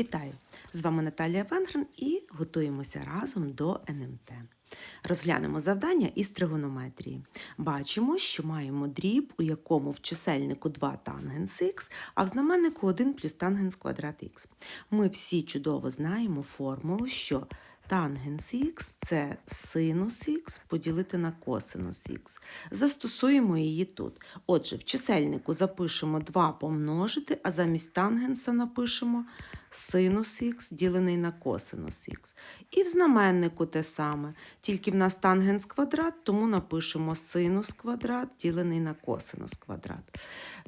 Вітаю! З вами Наталія Венгрен і готуємося разом до НМТ. Розглянемо завдання із тригонометрії. Бачимо, що маємо дріб, у якому в чисельнику 2 тангенс х, а в знаменнику 1 плюс тангенс квадрат х. Ми всі чудово знаємо формулу, що тангенс х це синус х поділити на косинус х. Застосуємо її тут. Отже, в чисельнику запишемо 2 помножити, а замість тангенса напишемо синус х ділений на косинус х. І в знаменнику те саме, тільки в нас тангенс квадрат, тому напишемо синус квадрат ділений на косинус квадрат.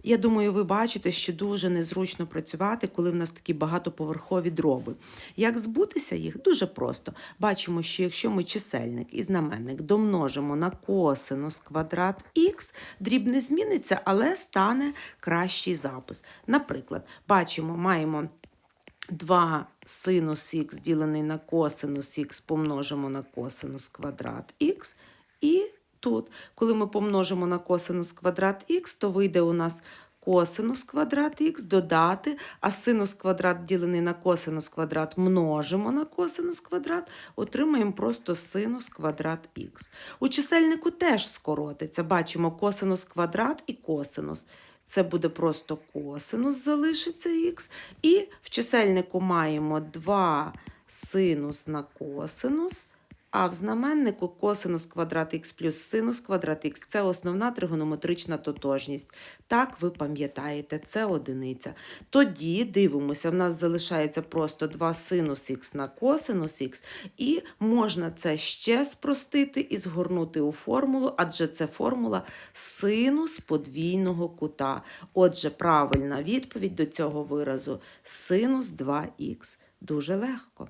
Я думаю, ви бачите, що дуже незручно працювати, коли в нас такі багатоповерхові дроби. Як збутися їх? Дуже просто. Бачимо, що якщо ми чисельник і знаменник домножимо на косинус квадрат х, дріб не зміниться, але стане кращий запис. Наприклад, бачимо, маємо 2 синус х ділений на косинус х помножимо на косинус квадрат х. І тут, коли ми помножимо на косинус квадрат х, то вийде у нас косинус квадрат х додати, а синус квадрат ділений на косинус квадрат множимо на косинус квадрат, отримаємо просто синус квадрат х. У чисельнику теж скоротиться. Бачимо косинус квадрат і косинус. Це буде просто косинус, залишиться х. І в чисельнику маємо 2 синус на косинус, а в знаменнику косинус квадрат х плюс синус квадрат х – це основна тригонометрична тотожність. Так, ви пам'ятаєте, це одиниця. Тоді дивимося, в нас залишається просто 2 синус х на косинус х, і можна це ще спростити і згорнути у формулу, адже це формула синус подвійного кута. Отже, правильна відповідь до цього виразу синус 2х. Дуже легко.